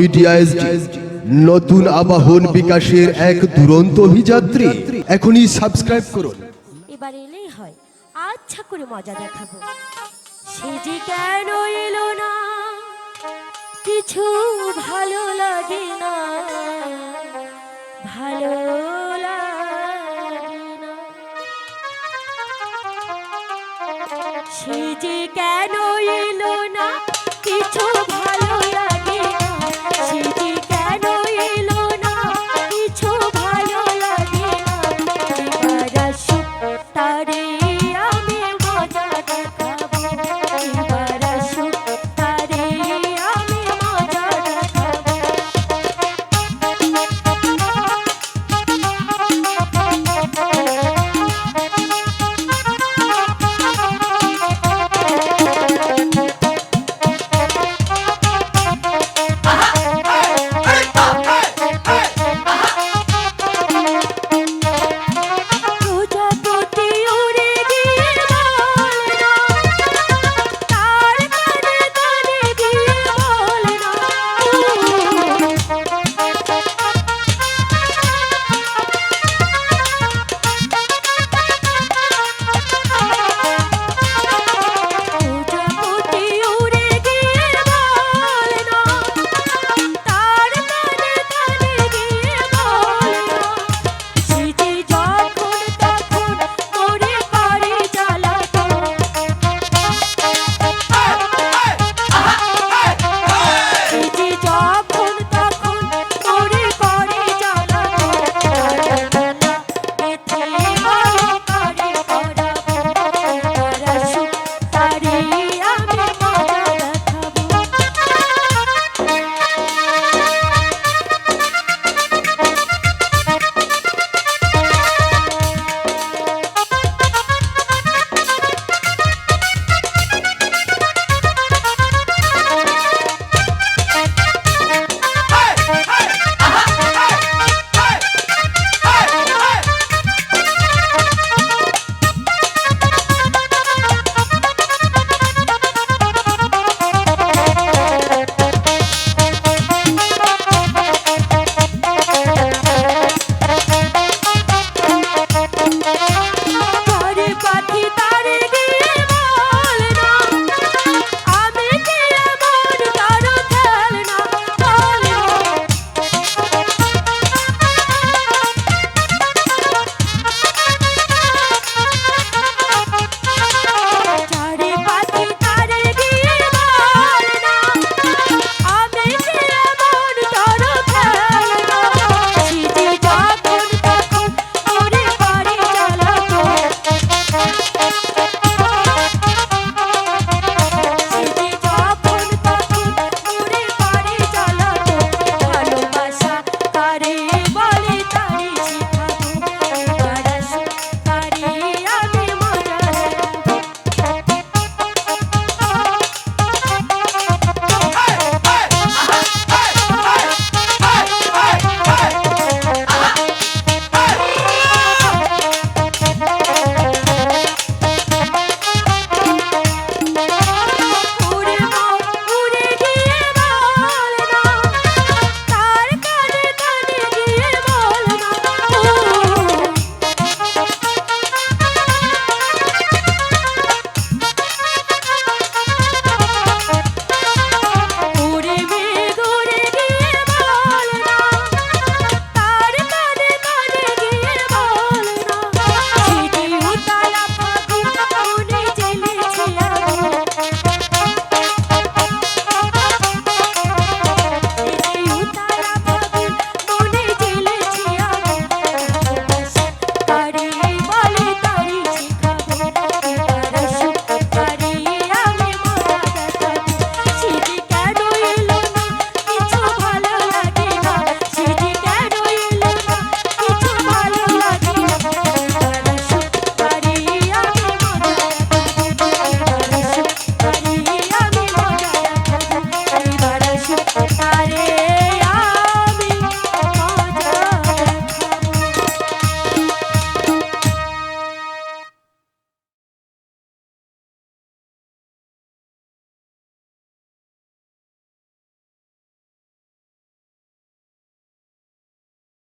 Media SD নতুন আবাহন বিকাশের এক দুরন্ত অভিযাত্রী। এখনই সাবস্ক্রাইব করুন। এবার এলেই হয় আচ্ছা করে মজা দেখাবো। সে যে কেন এলো না, কিছু ভালো লাগে না, ভালো লাগে না। সে যে কেন এলো না, কিছু